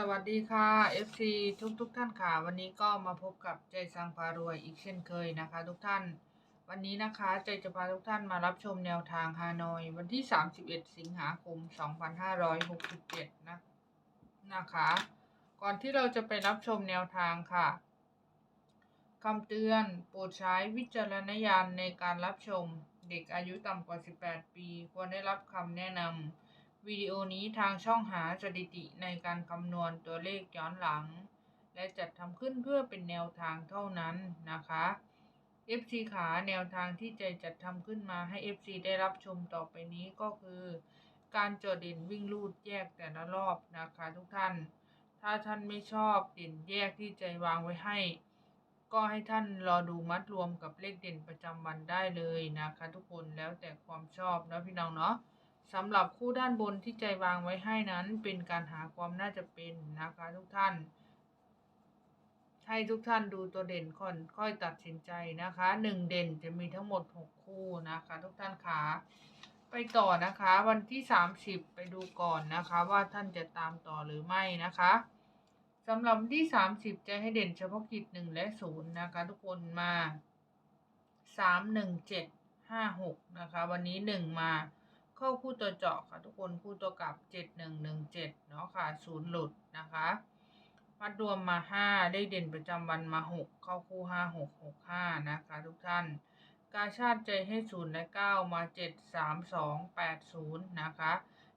สวัสดีค่ะ FC ทุกทุกๆท่านค่ะ วันนี้ก็มาพบกับใจสังพารวยอีกเช่นเคยนะคะ ทุกท่าน วันนี้นะคะใจจะพาทุกท่านมารับชมแนวทางฮานอย วันที่ 31 สิงหาคม 2567 นะนะคะ ก่อนที่เราจะไปรับชมแนวทางค่ะคำเตือนโปรดใช้วิจารณญาณในการรับชม เด็กอายุต่ำกว่า 18 ปี ควรได้รับคำแนะนำ วิดีโอนี้ทางช่องหาสถิติในการคำนวณตัวเลขย้อนหลัง และจัดทำขึ้นเพื่อเป็นแนวทางเท่านั้นนะคะ FC ขาแนวทางที่ใจจัดทำขึ้นมาให้ FC ได้รับชมต่อไปนี้ก็คือ การจดเด่นวิ่งลูดแยกแต่ละรอบนะคะทุกท่าน ถ้าท่านไม่ชอบเด่นแยกที่ใจวางไว้ให้ ก็ให้ท่านรอดูมัดรวมกับเลขเด่นประจำวันได้เลยนะคะ ทุกคนแล้วแต่ความชอบนะพี่น้องเนาะ สำหรับคู่ด้านบนที่ใจวางไว้ให้นั้น เป็นการหาความน่าจะเป็นนะคะทุกท่าน ให้ทุกท่านดูตัวเด่นค่อนค่อยตัดสินใจนะคะหนึ่งเด่นจะมีทั้งหมดหกคู่นะคะ ทุกท่านขาไปต่อนะคะวันที่สามสิบไปดูก่อนนะคะว่าท่านจะตามต่อหรือไม่นะคะสำหรับที่สามสิบจะให้เด่นเฉพาะกิจหนึ่งและศูนย์นะคะ ทุกคนมาสามหนึ่งเจ็ดห้าหกนะคะ วันนี้หนึ่งมา เข้าคู่ตัวเจาะค่ะทุกคนคู่ตัวกลับเจ็ดหนึ่งหนึ่งเจ็ดเนาะค่ะศูนย์หลุดนะคะ มัดรวมมาห้าได้เด่นประจำวันมาหกเข้าคู่ห้าหกหกห้านะคะ ทุกท่าน กาชาติใจให้ศูนย์และเก้ามาเจ็ดสามสองแปดศูนย์นะคะ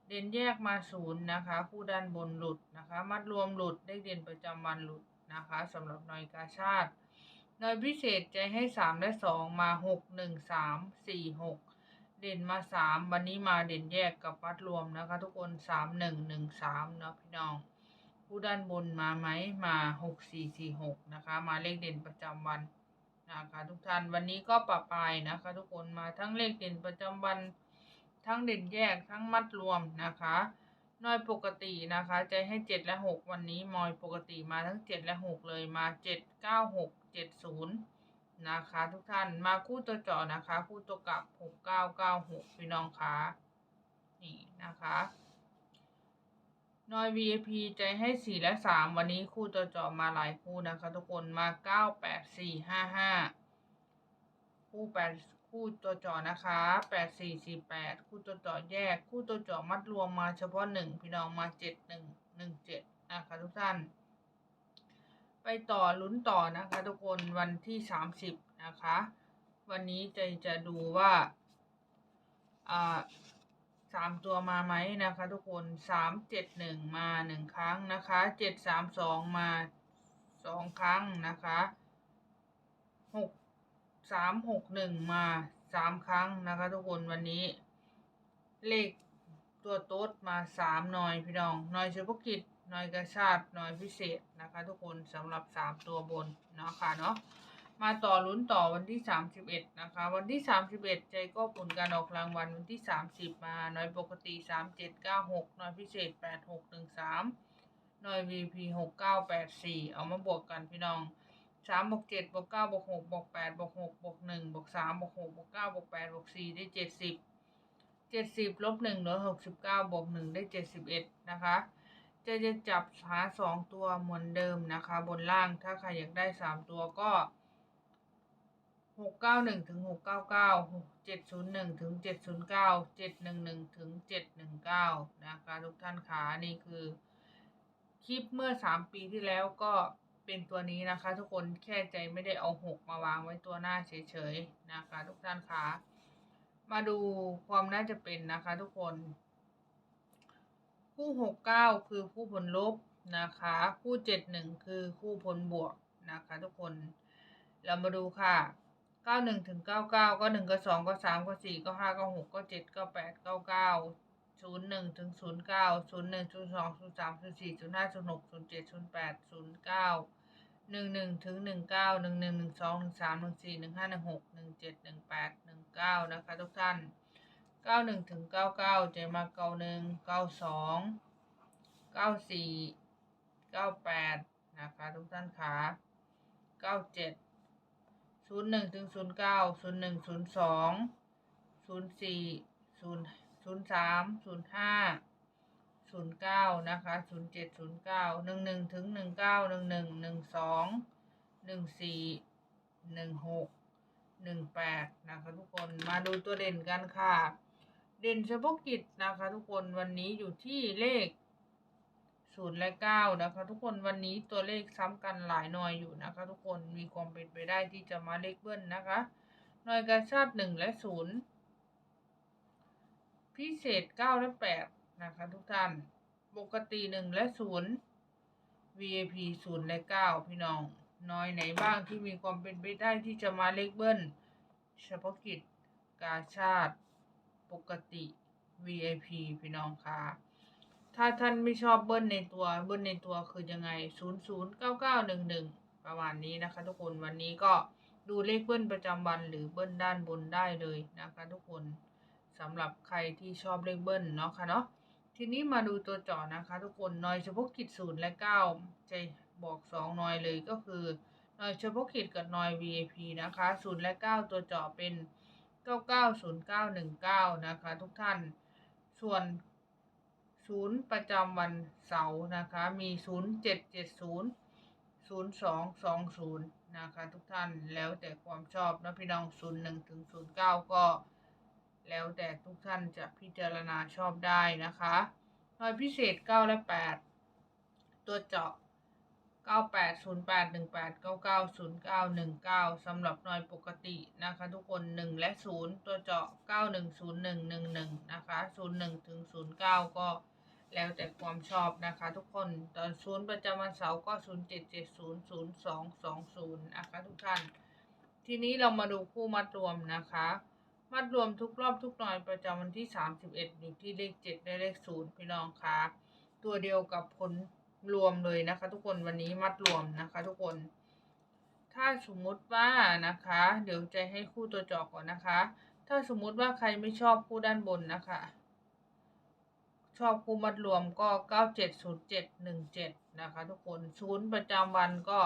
เด่นแยกมาศูนย์นะคะ คู่ด้านบนหลุดนะคะ มัดรวมหลุดได้เด่นประจำวันหลุดนะคะสำหรับน่วยกาชาติหน่วยพิเศษใจให้สามและสองมาหกหนึ่งสามสี่หก เด่นมาสามวันนี้มาเด่นแยกกับวัดรวมนะคะ ทุกคนสามหนึ่งหนึ่งสามเนาะพี่น้อง ผู้ด้านบนมาไหมมาหกสี่สี่หกนะคะ มาเลขเด่นประจำวันนะคะทุกท่านวันนี้ก็ปรับปายนะคะ ทุกคนมาทั้งเลขเด่นประจำวัน ทั้งเด่นแยกทั้งมัดรวมนะคะน้อยปกตินะคะ ใจให้เจ็ดและหกวันนี้มอยปกติมาทั้งเจ็ดและหกเลยมาเจ็ดเก้าหกเจ็ดศูนย์ นะคะทุกท่านมาคู่ตัวเจาะนะคะ คู่ตัวกลับหกเก้าเก้าหกพี่น้องคะนี่นะคะนอย VIP ใจให้สี่และสามวันนี้คู่ตัวเจาะมาหลายคู่นะคะ ทุกคนมาเก้าแปดสี่ห้าห้าคู่แปดคู่ตัวเจาะนะคะแปดสี่สี่แปดคู่ตัวเจาะแยก คู่ตัวเจาะมัดรวมมาเฉพาะหนึ่งพี่น้องมาเจ็ดหนึ่งหนึ่งเจ็ดนะคะทุกท่าน ไปต่อลุ้นต่อนะคะ ทุกคนวันที่สามสิบนะคะ วันนี้จะจะดูว่าอ่าสามตัวมาไหมนะคะ ทุกคนสามเจ็ดหนึ่งมาหนึ่งครั้งนะคะเจ็ดสามสองมาสองครั้งนะคะหกสามหกหนึ่งมาสามครั้งนะคะ ทุกคนวันนี้ เลขตัวโต๊ดมาสามหน่อยพี่น้องหน่อยเฉพาะกิจ น่อยกระชาติหน่อยพิเศษนะคะ ทุกคนสำหรับสามตัวบนเนาะค่ะเนาะมาต่อลุ้นต่อวันที่สามสิบเอ็ดนะคะ วันที่สามสิบเอ็ดใจก็ผลการออกรางวัลวันที่สามสิบมาน่อยปกติสามเจ็ดเก้าหกน่อยพิเศษแปดหกหนึ่งสามหน่อย VP หกเก้าแปดสี่เอามาบวกกันพี่น้องสามบวกเจ็ดบวกเก้าบวกหกบวกแปดบวกหกบวกหนึ่งบวกสามบวกหกบวกเก้าบวกแปดบวกสี่ได้เจ็ดสิบเจ็ดสิบลบหนึ่งเหลือหกสิบเก้าบวกหนึ่งได้เจ็ดสิบเอ็ดนะคะ จะจะจับหาสองตัวเหมือนเดิมนะคะ บนล่างถ้าใครอยากได้สามตัวก็หกเก้าหนึ่งถึงหกเก้าเก้าเจ็ดศูนย์หนึ่งถึงเจ็ดศูนย์เก้าเจ็ดหนึ่งหนึ่งถึงเจ็ดหนึ่งเก้านะคะทุกท่านขานี่คือคลิปเมื่อสามปีที่แล้วก็เป็นตัวนี้นะคะ ทุกคนแค่ใจไม่ได้เอาหกมาวางไว้ตัวหน้าเฉยๆนะคะ ทุกท่านขามาดูความน่าจะเป็นนะคะ ทุกคน คู่หกเก้าคือคู่ผลลบนะคะ คู่เจ็ดหนึ่งคือคู่ผลบวกนะคะทุกคน เรามาดูค่ะเก้าหนึ่งถึงเก้าเก้าก็หนึ่งก็สองก็สามก็สี่ก็ห้าก็หกก็เจ็ดก็แปดเก้าเก้าศูนย์หนึ่งถึงศูนย์เก้าศูนย์หนึ่งศูนย์สองศูนย์สามศูนย์สี่ศูนย์ห้าศูนย์หกศูนย์เจ็ดศูนย์แปดศูนย์เก้าหนึ่งหนึ่งถึงหนึ่งเก้าหนึ่งหนึ่งหนึ่งสองหนึ่งสามหนึ่งสี่หนึ่งห้าหนึ่งหกหนึ่งเจ็ดหนึ่งแปดหนึ่งเก้านะคะทุกท่าน เก้าหนึ่งถึงเก้าเก้าจะมาเก้าหนึ่งเก้าสองเก้าสี่เก้าแปดนะคะทุกท่านขาเก้าเจ็ดศูนย์หนึ่งถึงศูนย์เก้าศูนย์หนึ่งศูนย์สองศูนย์สี่ศูนย์ศูนย์สามศูนย์ห้าศูนย์เก้านะคะศูนย์เจ็ดศูนย์เก้าหนึ่งหนึ่งถึงหนึ่งเก้าหนึ่งหนึ่งหนึ่งสองหนึ่งสี่หนึ่งหกหนึ่งแปดนะคะทุกคนมาดูตัวเด่นกันค่ะ เด่นเฉพาะกิจนะคะ ทุกคนวันนี้อยู่ที่เลขศูนย์และเก้านะคะ ทุกคนวันนี้ตัวเลขซ้ำกันหลายหน่วยอยู่นะคะ ทุกคนมีความเป็นไปได้ที่จะมาเลขเบิ้ลนะคะหน่วยกระชาติหนึ่งและศูนย์พิเศษเก้าและแปดนะคะ ทุกท่านปกติหนึ่งและศูนย์ VIP ศูนย์และเก้าพี่น้องน้อยไหนบ้างที่มีความเป็นไปได้ที่จะมาเลขเบิ้ลเฉพาะกิจกาชาติ ปกติ VIP พี่น้องคะถ้าท่านไม่ชอบเบิ้ลในตัว เบิ้ลในตัวคือยังไง 0 0 9 9 1 1 ประมาณนี้นะคะ ทุกคนวันนี้ก็ดูเลขเบิ้ลประจำวันหรือเบิ้ลด้านบนได้เลยนะคะ ทุกคนสำหรับใครที่ชอบเลขเบิ้ลเนาะค่ะเนาะทีนี้มาดูตัวเจาะนะคะ ทุกคนหน่อยเฉพาะกิจศูนย์และเก้าจะบอกสองหน่อยเลยก็คือหน่อยเฉพาะกิจกับหน่อย VIP นะคะศูนย์และเก้าตัวเจาะเป็น 990919 นะคะ ทุกท่าน ส่วนศูนย์ประจำวันเสาร์นะคะ มี 0770 0220 นะคะ ทุกท่านแล้วแต่ความชอบนะพี่น้อง 01ถึง09 ก็แล้วแต่ทุกท่านจะพิจารณาชอบได้นะคะหน่วยพิเศษ 9 และ 8 ตัวเจาะ 980818990919สำหรับหน่วยปกตินะคะทุกคน 1 และ 0 ตัวเจาะ 910111 นะคะ 01 ถึง 09 ก็แล้วแต่ความชอบนะคะทุกคน ตอนศูนย์ประจำวันเสาร์ก็ 07700220 นะคะทุกท่าน ทีนี้เรามาดูคู่มัดรวมนะคะ มัดรวมทุกรอบทุกหน่วยประจำวันที่ 31 อยู่ที่เลข7และเลข 0 พี่น้องคะตัวเดียวกับผล รวมเลยนะคะ ทุกคนวันนี้มัดรวมนะคะ ทุกคน ถ้าสมมุติว่านะคะ เดี๋ยวใจให้คู่ตัวจอก่อนนะคะ ถ้าสมมุติว่าใครไม่ชอบคู่ด้านบนนะคะ ชอบคู่มัดรวมก็970717นย์เจ็ดหนึ่งเจ็ดนะคะ ทุกคนศูนย์ประจำวันก็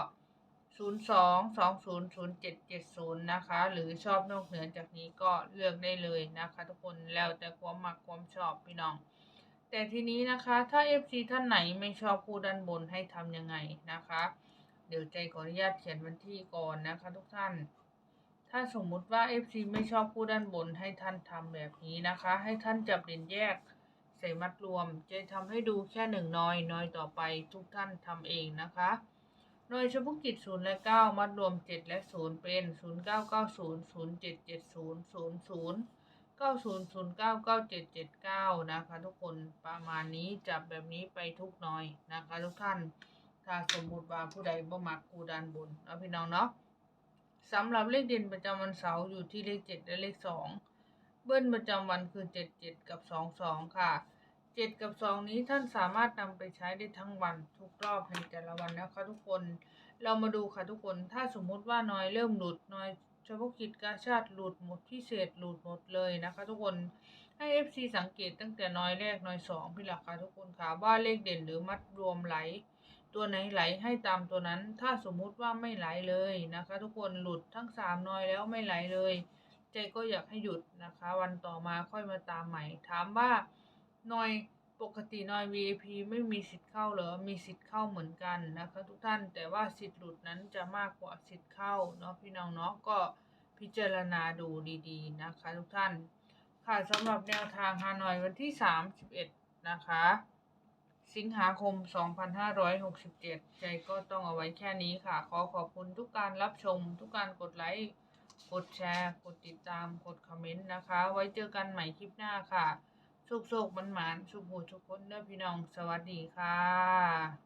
02200770นะคะ หรือชอบนอกเหนือจากนี้ก็เลือกได้เลยนะคะ ทุกคนแล้วแต่ความมักความชอบพี่น้อง แต่ทีนี้นะคะถ้า FC ท่านไหนไม่ชอบคู่ด้านบนให้ทำยังไงนะคะ เดี๋ยวใจขออนุญาตเขียนวันที่ก่อนนะคะ ทุกท่าน ถ้าสมมุติว่า FC ไม่ชอบคู่ด้านบนให้ท่านทำแบบนี้นะคะ ให้ท่านจับเด่นแยกใส่มัดรวม จะทำให้ดูแค่หนึ่งน้อยน้อยต่อไปทุกท่านทำเองนะคะหน่วยเฉพาะกิจ0และ9มัดรวม 7 และ 0 เป็น 0 9 9 0 0 7 7 0 0 0 90099779 นะคะทุกคนประมาณนี้จับแบบนี้ไปทุกหน่อยนะคะทุกท่าน ถ้าสมมุติว่าผู้ใดบ่มักกูด้านบนเอาพี่น้องเนาะสำหรับเลขเด่นประจำวันเสาร์อยู่ที่เลข 7 และเลข 2 เบิ้ลประจำวันคือ 77 กับ 22 ค่ะ 7 กับ 2 นี้ท่านสามารถนำไปใช้ได้ทั้งวันทุกรอบในแต่ละวันนะคะทุกคนเรามาดูค่ะทุกคนถ้าสมมุติว่าน้อยเริ่มหลุดน้อย เฉพาะกิจกาชาติหลุดหมดพิเศษหลุดหมดเลยนะคะ ทุกคนให้ FC สังเกตตั้งแต่น้อยแรกน้อยสองพี่หลักค่ะทุกคนค่ะว่าเลขเด่นหรือมัดรวมไหล ตัวไหนไหลให้ตามตัวนั้น ถ้าสมมุติว่าไม่ไหลเลยนะคะ ทุกคนหลุดทั้งสามน้อยแล้วไม่ไหลเลย ใจก็อยากให้หยุดนะคะ วันต่อมาค่อยมาตามใหม่ถามว่าน้อย ปกติน้อย VIP ไม่มีสิทธิ์เข้าเหรอ มีสิทธิ์เข้าเหมือนกันนะคะทุกท่าน แต่ว่าสิทธิ์หลุดนั้นจะมากกว่าสิทธิ์เข้าเนาะพี่น้องเนาะก็พิจารณาดูดีๆนะคะทุกท่าน ค่ะสำหรับแนวทางฮานอยวันที่ 31 นะคะ สิงหาคม 2567 ใจก็ต้องเอาไว้แค่นี้ค่ะ ขอขอบคุณทุกการรับชม ทุกการกดไลค์ กดแชร์ กดติดตาม กดคอมเมนต์นะคะ ไว้เจอกันใหม่คลิปหน้าค่ะ โชคๆมันหมานสุขหูทุกคนเด้อพี่น้องสวัสดีค่ะ